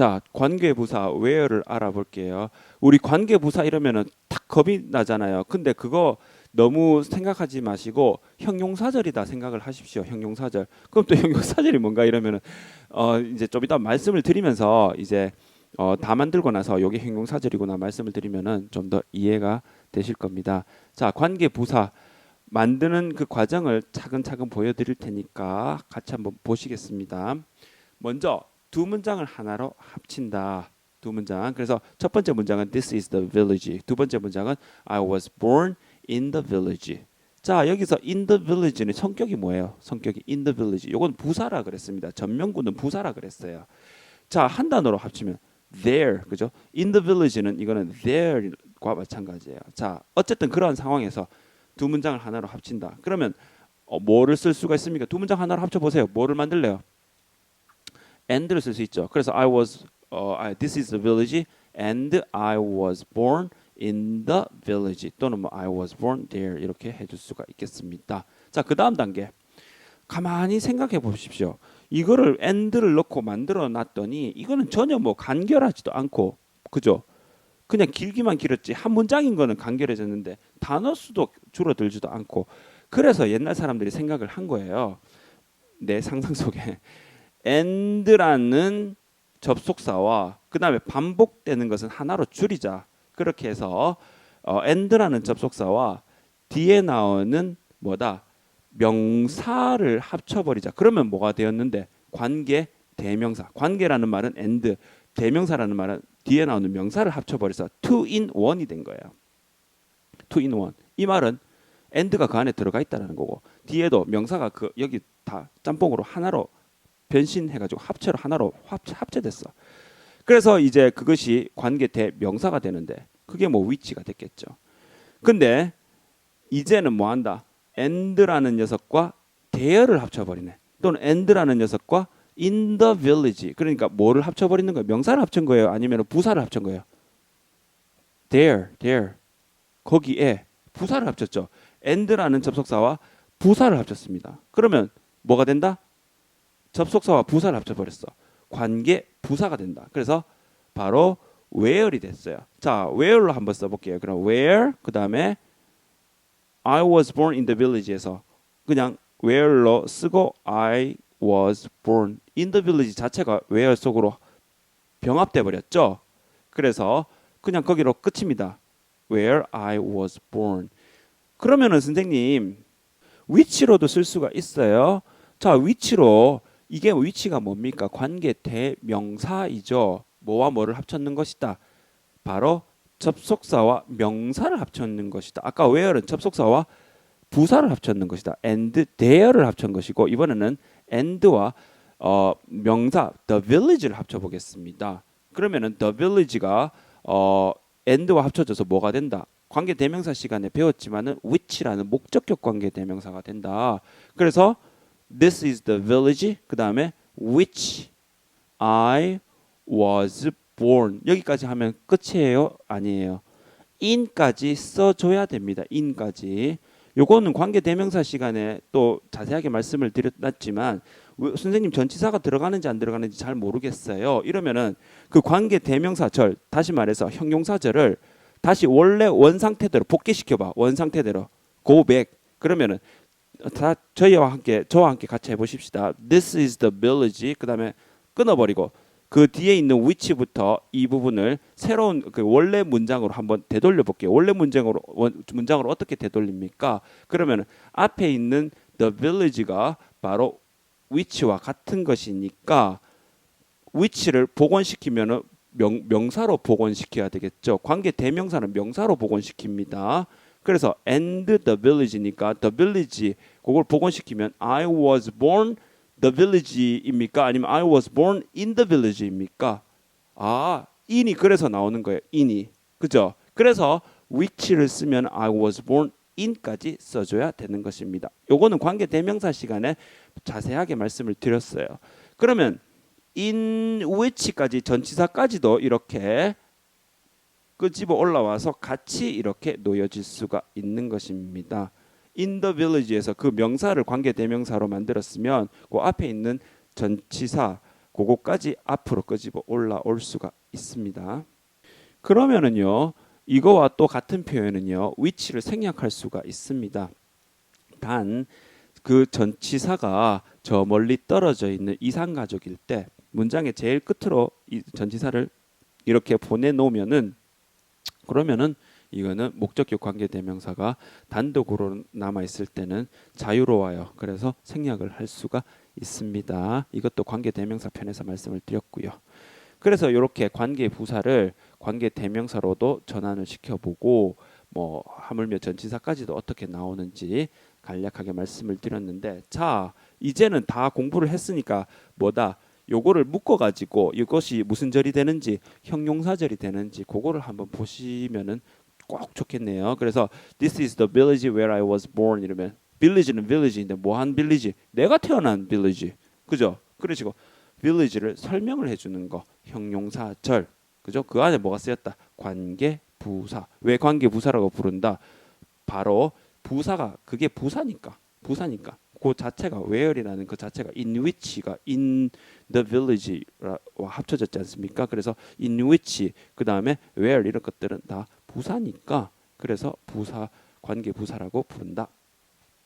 자, 관계부사 where를 알아볼게요. 우리 관계부사 이러면은 탁 겁이 나잖아요. 근데 그거 너무 생각하지 마시고 형용사절이다 생각을 하십시오. 형용사절. 그럼 또 형용사절이 뭔가 이러면은 어 이제 좀 이따 말씀을 드리면서 이제 어 다 만들고 나서 요게 형용사절이구나 말씀을 드리면은 좀 더 이해가 되실 겁니다. 자, 관계 부사 만드는 그 과정을 차근차근 보여드릴 테니까 같이 한번 보시겠습니다. 먼저 두 문장을 하나로 합친다. 두 문장. 그래서 첫 번째 문장은 This is the village. 두 번째 문장은 I was born in the village. 자 여기서 in the village는 성격이 뭐예요? 성격이 in the village. 요건 부사라 그랬습니다. 전명구는 부사라 그랬어요. 자 한 단어로 합치면 there 그죠? in the village는 이거는 there과 마찬가지예요. 자 어쨌든 그런 상황에서 두 문장을 하나로 합친다. 그러면 어, 뭐를 쓸 수가 있습니까? 두 문장 하나로 합쳐 보세요. 뭐를 만들래요? And를 쓸 수 있죠. 그래서 I was 어, I, this is the village and I was born in the village 또는 뭐 I was born there 이렇게 해줄 수가 있겠습니다. 자, 그 다음 단계. 가만히 생각해 보십시오. 이거를 and를 넣고 만들어 놨더니 이거는 전혀 뭐 간결하지도 않고 그죠? 그냥 길기만 길었지 한 문장인 거는 간결해졌는데 단어 수도 줄어들지도 않고 그래서 옛날 사람들이 생각을 한 거예요. 내 상상 속에 and라는 접속사와 그 다음에 반복되는 것은 하나로 줄이자. 그렇게 해서 어, and라는 접속사와 뒤에 나오는 뭐다 명사를 합쳐버리자. 그러면 뭐가 되었는데 관계 대명사. 관계라는 말은 and, 대명사라는 말은 뒤에 나오는 명사를 합쳐버려서 two in one이 된 거예요. two in one. 이 말은 and가 그 안에 들어가 있다는 거고 뒤에도 명사가 그 여기 다 짬뽕으로 하나로 변신해가지고 합체로 하나로 합, 합체됐어. 그래서 이제 그것이 관계 대명사가 되는데 그게 뭐 위치가 됐겠죠. 근데 이제는 뭐 한다? and라는 녀석과 there를 합쳐버리네. 또는 and라는 녀석과 in the village. 그러니까 뭐를 합쳐버리는 거예요? 명사를 합친 거예요? 아니면 부사를 합친 거예요? there, there. 거기에 부사를 합쳤죠. and라는 접속사와 부사를 합쳤습니다. 그러면 뭐가 된다? 접속사와 부사를 합쳐버렸어. 관계 부사가 된다. 그래서 바로 where이 됐어요. 자, where로 한번 써볼게요. 그럼 where 그 다음에 I was born in the village에서 그냥 where로 쓰고 I was born in the village 자체가 where 속으로 병합돼 버렸죠. 그래서 그냥 거기로 끝입니다. where I was born. 그러면은 선생님 위치로도 쓸 수가 있어요. 자, 위치로 이게 위치가 뭡니까? 관계 대명사이죠. 뭐와 뭐를 합쳤는 것이다. 바로 접속사와 명사를 합쳤는 것이다. 아까 where는 접속사와 부사를 합쳤는 것이다. and there를 합친 것이고 이번에는 and와 어, 명사 the village를 합쳐 보겠습니다. 그러면은 the village가 어, and와 합쳐져서 뭐가 된다? 관계 대명사 시간에 배웠지만은 which라는 목적격 관계 대명사가 된다. 그래서 this is the village 그 다음에 which I was born. 여기까지 하면 끝이에요? 아니에요? in까지 써줘야 됩니다. in까지. 요거는 관계 대명사 시간에 또 자세하게 말씀을 드렸지만 선생님 전치사가 들어가는지 안 들어가는지 잘 모르겠어요. 이러면은 그 관계 대명사절 다시 말해서 형용사절을 다시 원래 원 상태대로 복귀시켜 봐. 원 상태대로. go back. 그러면은 다 저희와 함께 저와 함께 같이 해보십시다. This is the village. 그 다음에 끊어버리고 그 뒤에 있는 위치부터 이 부분을 새로운 그 원래 문장으로 한번 되돌려 볼게요. 원래 문장으로 원, 문장으로 어떻게 되돌립니까? 그러면 앞에 있는 the village가 바로 위치와 같은 것이니까 위치를 복원시키면은 명, 명사로 복원시켜야 되겠죠. 관계 대명사는 명사로 복원시킵니다. 그래서 and the village니까 the village 그걸 복원시키면 I was born the village입니까? 아니면 I was born in the village입니까? 아, in이 그래서 나오는 거예요. in이. 그죠? 그래서 which를 쓰면 I was born in까지 써줘야 되는 것입니다. 요거는 관계 대명사 시간에 자세하게 말씀을 드렸어요. 그러면 in which까지 전치사까지도 이렇게 끄집어 올라와서 같이 이렇게 놓여질 수가 있는 것입니다. in the village에서 그 명사를 관계 대명사로 만들었으면 그 앞에 있는 전치사 그거까지 앞으로 끄집어 올라올 수가 있습니다. 그러면은요. 이거와 또 같은 표현은요. 위치를 생략할 수가 있습니다. 단 그 전치사가 저 멀리 떨어져 있는 이상 가족일 때 문장의 제일 끝으로 이 전치사를 이렇게 보내 놓으면은 그러면은 이거는 목적격 관계 대명사가 단독으로 남아 있을 때는 자유로워요. 그래서 생략을 할 수가 있습니다. 이것도 관계 대명사 편에서 말씀을 드렸고요. 그래서 이렇게 관계 부사를 관계 대명사로도 전환을 시켜보고 뭐 하물며 전치사까지도 어떻게 나오는지 간략하게 말씀을 드렸는데 자 이제는 다 공부를 했으니까 뭐다 요거를 묶어 가지고 이것이 무슨 절이 되는지 형용사절이 되는지 그거를 한번 보시면은 꼭 좋겠네요. 그래서 this is the village where I was born 이러면 village는 village인데 뭐한 village? 내가 태어난 village. 그죠? 그러시고 village를 설명을 해 주는 거 형용사절. 그죠? 그 안에 뭐가 쓰였다? 관계 부사. 왜 관계 부사라고 부른다? 바로 부사가 그게 부사니까. 부사니까. 그 자체가 where이라는 그 자체가 in which가 in the village와 합쳐졌지 않습니까? 그래서 in which 그 다음에 where 이런 것들은 다 부사니까 그래서 부사 관계 부사라고 부른다.